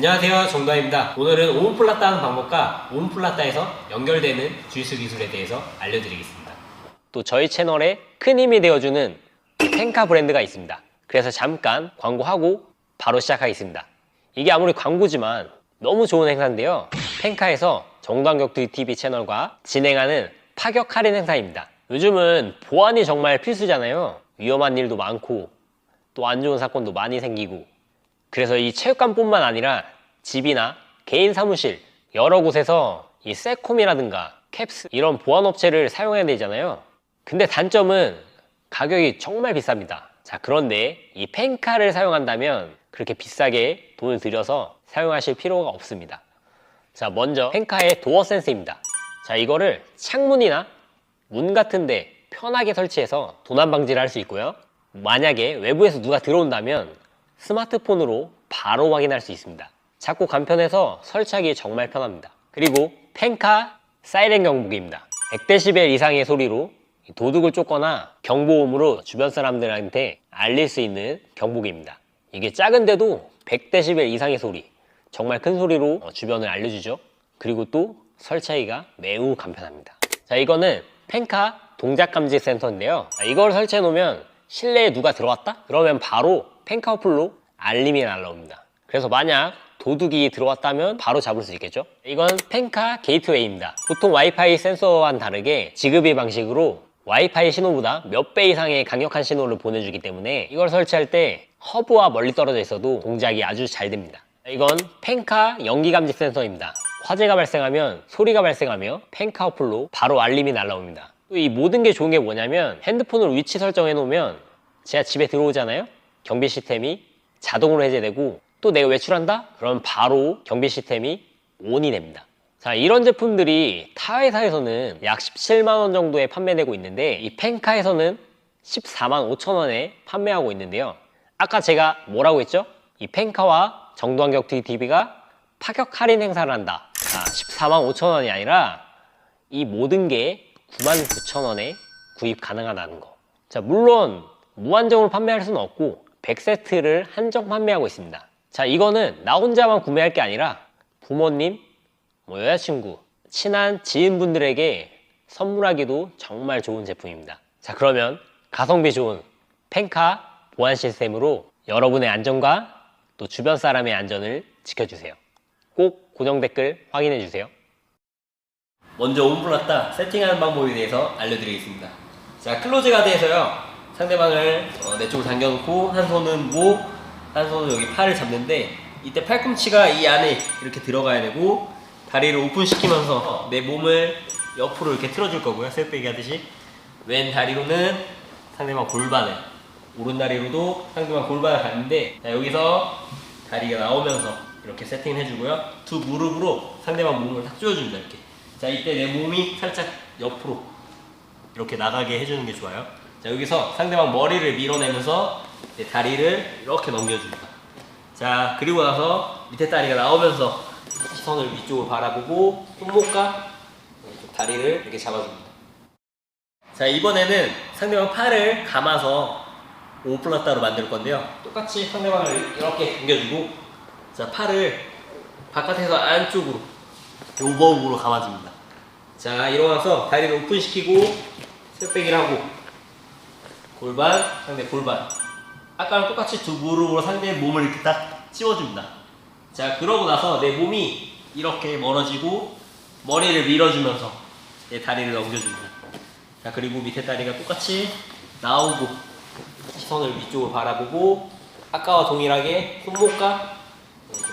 안녕하세요 정다입니다. 오늘은 오문플라따 하는 방법과 오문플라따에서 연결되는 주짓수 기술에 대해서 알려드리겠습니다. 또 저희 채널에 큰 힘이 되어주는 펜카 브랜드가 있습니다. 그래서 잠깐 광고하고 바로 시작하겠습니다. 이게 아무리 광고지만 너무 좋은 행사인데요. 펜카에서 정당격투 TV 채널과 진행하는 파격 할인 행사입니다. 요즘은 보안이 정말 필수잖아요. 위험한 일도 많고 또 안 좋은 사건도 많이 생기고 그래서 이 체육관뿐만 아니라 집이나 개인 사무실 여러 곳에서 이 세콤이라든가 캡스 이런 보안 업체를 사용해야 되잖아요. 근데 단점은 가격이 정말 비쌉니다. 자, 그런데 이 펜카를 사용한다면 그렇게 비싸게 돈을 들여서 사용하실 필요가 없습니다. 자, 먼저 펜카의 도어 센스입니다. 자, 이거를 창문이나 문 같은데 편하게 설치해서 도난 방지를 할 수 있고요. 만약에 외부에서 누가 들어온다면 스마트폰으로 바로 확인할 수 있습니다. 작고 간편해서 설치하기 정말 편합니다. 그리고 펜카 사이렌 경보기입니다. 100dB 이상의 소리로 도둑을 쫓거나 경보음으로 주변 사람들한테 알릴 수 있는 경보기입니다. 이게 작은데도 100dB 이상의 소리, 정말 큰 소리로 주변을 알려주죠. 그리고 또 설치하기가 매우 간편합니다. 자, 이거는 펜카 동작 감지 센터인데요. 자, 이걸 설치해 놓으면 실내에 누가 들어왔다? 그러면 바로 펜카 어플로 알림이 날라옵니다. 그래서 만약 도둑이 들어왔다면 바로 잡을 수 있겠죠? 이건 펜카 게이트웨이입니다. 보통 와이파이 센서와는 다르게 지급이 방식으로 와이파이 신호보다 몇 배 이상의 강력한 신호를 보내주기 때문에 이걸 설치할 때 허브와 멀리 떨어져 있어도 동작이 아주 잘 됩니다. 이건 펜카 연기 감지 센서입니다. 화재가 발생하면 소리가 발생하며 펜카 어플로 바로 알림이 날라옵니다. 또 이 모든 게 좋은 게 뭐냐면 핸드폰을 위치 설정해 놓으면 제가 집에 들어오잖아요? 경비 시스템이 자동으로 해제되고 또 내가 외출한다? 그럼 바로 경비 시스템이 ON이 됩니다. 자, 이런 제품들이 타 회사에서는 약 17만 원 정도에 판매되고 있는데 이 펜카에서는 14만 5천 원에 판매하고 있는데요. 아까 제가 뭐라고 했죠? 이 펜카와 정도환격 TV가 파격 할인 행사를 한다. 자, 14만 5천 원이 아니라 이 모든 게 9만 9천 원에 구입 가능하다는 거. 자, 물론 무한정으로 판매할 수는 없고 100세트를 한정 판매하고 있습니다. 자, 이거는 나 혼자만 구매할 게 아니라 부모님, 뭐 여자친구, 친한 지인분들에게 선물하기도 정말 좋은 제품입니다. 자, 그러면 가성비 좋은 펜카 보안 시스템으로 여러분의 안전과 또 주변 사람의 안전을 지켜주세요. 꼭 고정 댓글 확인해 주세요. 먼저 온플라따 세팅하는 방법에 대해서 알려드리겠습니다. 자, 클로즈 가드에서요. 상대방을 어, 내 쪽으로 당겨놓고 한 손은 목, 한 손은 여기 팔을 잡는데 이때 팔꿈치가 이 안에 이렇게 들어가야 되고 다리를 오픈시키면서 내 몸을 옆으로 이렇게 틀어줄 거고요. 셋백이 하듯이 왼 다리로는 상대방 골반을 오른 다리로도 상대방 골반을 가는데 자, 여기서 다리가 나오면서 이렇게 세팅을 해주고요. 두 무릎으로 상대방 몸을 탁 조여줍니다. 이렇게. 자 이때 내 몸이 살짝 옆으로 이렇게 나가게 해주는 게 좋아요. 자 여기서 상대방 머리를 밀어내면서 내 다리를 이렇게 넘겨줍니다. 자 그리고 나서 밑에 다리가 나오면서 시선을 위쪽으로 바라보고 손목과 다리를 이렇게 잡아줍니다. 자 이번에는 상대방 팔을 감아서 오플라따로 만들 건데요. 똑같이 상대방을 이렇게 당겨주고 자 팔을 바깥에서 안쪽으로 오버훅으로 감아줍니다. 자 일어나서 다리를 오픈시키고 셋백을 하고 골반 상대 골반 아까랑 똑같이 두 무릎으로 상대의 몸을 이렇게 딱 찝어줍니다. 자 그러고 나서 내 몸이 이렇게 멀어지고 머리를 밀어주면서 내 다리를 넘겨줍니다. 자 그리고 밑에 다리가 똑같이 나오고 시선을 위쪽으로 바라보고 아까와 동일하게 손목과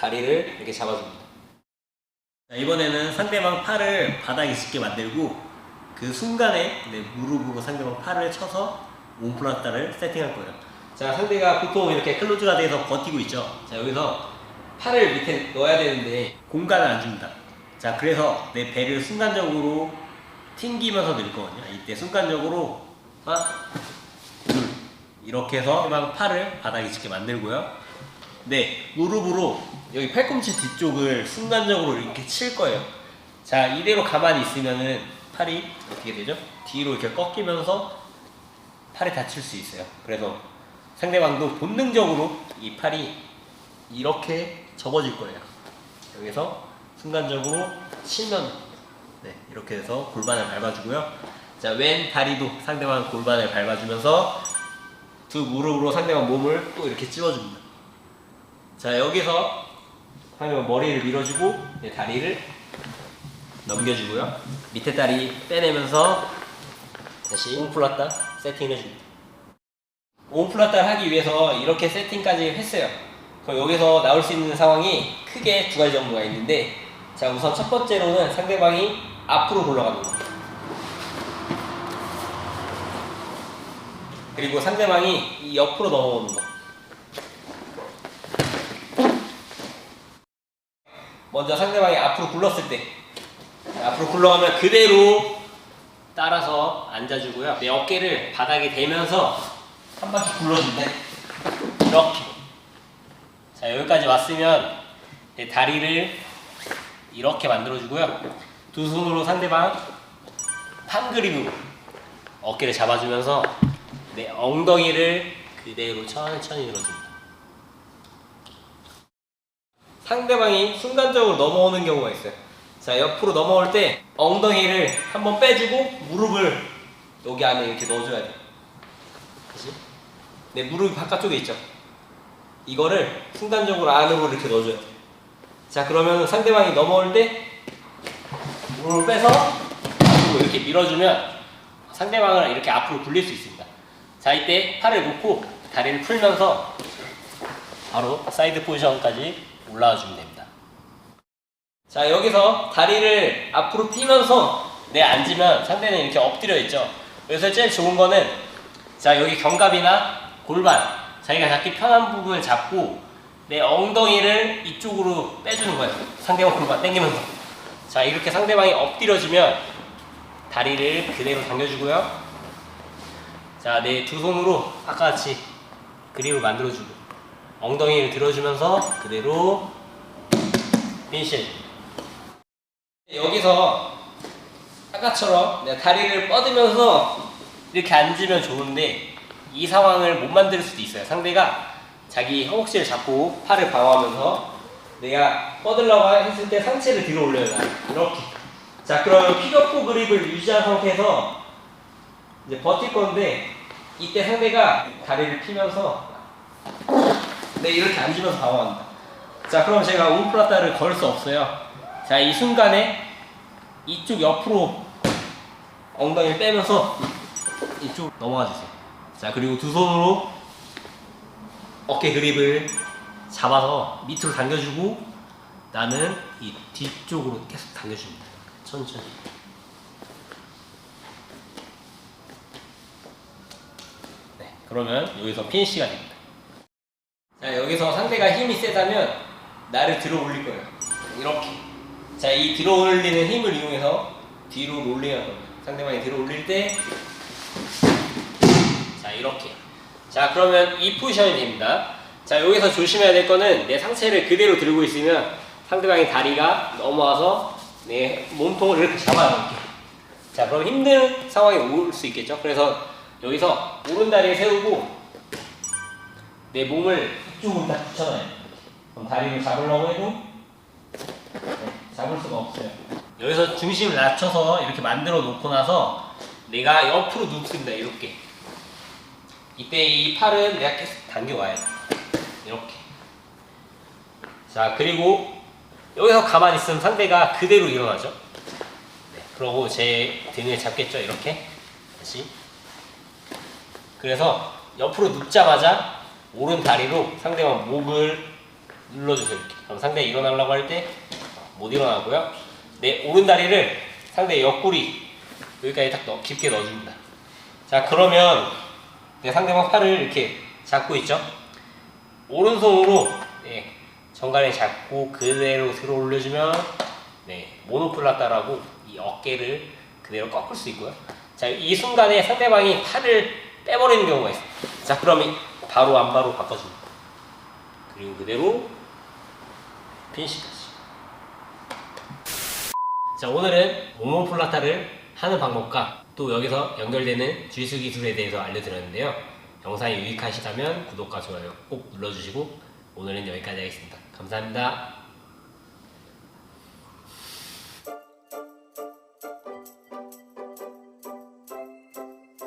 다리를 이렇게 잡아줍니다. 자, 이번에는 상대방 팔을 바닥에 짚게 만들고 그 순간에 내 무릎으로 상대방 팔을 쳐서 옴플라따를 세팅할 거예요. 자 상대가 보통 이렇게 클로즈가 돼서 버티고 있죠. 자 여기서 팔을 밑에 넣어야 되는데 공간을 안 줍니다. 자 그래서 내 배를 순간적으로 튕기면서 늘 거거든요. 이때 순간적으로 하나, 둘 이렇게 해서 팔을 바닥에 짚게 만들고요. 네, 무릎으로 여기 팔꿈치 뒤쪽을 순간적으로 이렇게 칠 거예요. 자, 이대로 가만히 있으면은 팔이 어떻게 되죠? 뒤로 이렇게 꺾이면서 팔이 다칠 수 있어요. 그래서 상대방도 본능적으로 이 팔이 이렇게 접어질 거예요. 여기서 순간적으로 치면 네, 이렇게 해서 골반을 밟아주고요. 자, 왼 다리도 상대방 골반을 밟아주면서 두 무릎으로 상대방 몸을 또 이렇게 찝어줍니다. 자, 여기서 상대방 머리를 밀어주고 네, 다리를 넘겨주고요. 밑에 다리 빼내면서 다시 옴플라타 세팅을 해줍니다. 옴플라타를 하기 위해서 이렇게 세팅까지 했어요. 그럼 여기서 나올 수 있는 상황이 크게 두 가지 정도가 있는데 자 우선 첫 번째로는 상대방이 앞으로 굴러가는 거 그리고 상대방이 이 옆으로 넘어오는 거 먼저 상대방이 앞으로 굴렀을 때 앞으로 굴러가면 그대로 따라서 앉아주고요. 내 어깨를 바닥에 대면서 한 바퀴 굴러준대. 이렇게. 자 여기까지 왔으면 내 다리를 이렇게 만들어주고요. 두 손으로 상대방 판 그립으로 어깨를 잡아주면서 내 엉덩이를 그대로 천천히 늘어줍니다. 상대방이 순간적으로 넘어오는 경우가 있어요 자 옆으로 넘어올 때 엉덩이를 한번 빼주고 무릎을 여기 안에 이렇게 넣어줘야 돼요 그치? 내 무릎이 바깥쪽에 있죠 이거를 순간적으로 안으로 이렇게 넣어줘야 돼. 자, 그러면 상대방이 넘어올 때 무릎을 빼서 이렇게 밀어주면 상대방을 이렇게 앞으로 굴릴 수 있습니다. 자, 이때 팔을 놓고 다리를 풀면서 바로 사이드 포지션까지 올라와 주면 됩니다. 자, 여기서 다리를 앞으로 피면서 내 앉으면 상대는 이렇게 엎드려 있죠. 그래서 제일 좋은 거는 자, 여기 견갑이나 골반 자기가 잡기 편한 부분을 잡고 내 엉덩이를 이쪽으로 빼주는 거예요. 상대방 골반 당기면서. 자, 이렇게 상대방이 엎드려지면 다리를 그대로 당겨주고요. 자, 내 두 손으로 아까 같이 그립을 만들어주고 엉덩이를 들어주면서 그대로 핀시 여기서 아까처럼 내가 다리를 뻗으면서 이렇게 앉으면 좋은데 이 상황을 못 만들 수도 있어요. 상대가 자기 허벅지를 잡고 팔을 방어하면서 내가 뻗으려고 했을 때 상체를 뒤로 올려요. 나. 이렇게. 자, 그러면 픽어포 그립을 유지한 상태에서 이제 버틸 건데 이때 상대가 다리를 피면서 네, 이렇게 앉으면서 방어한다. 자, 그럼 제가 옴플라타를 걸 수 없어요. 자, 이 순간에 이쪽 옆으로 엉덩이를 빼면서 이쪽 넘어가 주세요. 자, 그리고 두 손으로 어깨 그립을 잡아서 밑으로 당겨주고 나는 이 뒤쪽으로 계속 당겨줍니다. 천천히. 네, 그러면 여기서 피니시가 됩니다. 자, 여기서 상대가 힘이 세다면 나를 들어 올릴 거예요. 이렇게. 자, 이 들어 올리는 힘을 이용해서 뒤로 롤링할 겁니다. 상대방이 들어 올릴 때. 자 이렇게. 자 그러면 이 포지션이 됩니다. 자 여기서 조심해야 될 거는 내 상체를 그대로 들고 있으면 상대방의 다리가 넘어와서 내 몸통을 이렇게 이렇게. 자 그럼 힘든 상황이 올 수 있겠죠? 그래서 여기서 오른 다리를 세우고 내 몸을 이쪽으로 딱 붙여놔요 그럼 다리를 잡으려고 해도 네, 잡을 수가 없어요 여기서 중심을 낮춰서 이렇게 만들어 놓고 나서 내가 옆으로 눕습니다 이렇게 이때 이 팔은 내가 계속 당겨와야 돼. 이렇게. 자, 그리고 여기서 가만히 있으면 상대가 그대로 일어나죠. 네, 그러고 제 등을 잡겠죠, 이렇게. 다시. 그래서 옆으로 눕자마자 오른 다리로 상대방 목을 눌러주세요, 이렇게. 그럼 상대가 일어나려고 할 때 못 일어나고요. 내 오른 다리를 상대 옆구리 여기까지 딱 넣, 깊게 넣어줍니다. 자, 그러면 네, 상대방 팔을 이렇게 잡고 있죠. 오른손으로 네, 정갈에 잡고 그대로 들어 올려주면 네, 모노플라타라고 이 어깨를 그대로 꺾을 수 있고요. 자, 이 순간에 상대방이 팔을 빼버리는 경우가 있어요. 자, 그러면 바로 안바로 바꿔줍니다. 그리고 그대로 핀시까지. 자, 오늘은 모노플라타를 하는 방법과 또 여기서 연결되는 주의수 기술에 대해서 알려드렸는데요. 영상이 유익하시다면 구독과 좋아요 꼭 눌러주시고 오늘은 여기까지 하겠습니다. 감사합니다.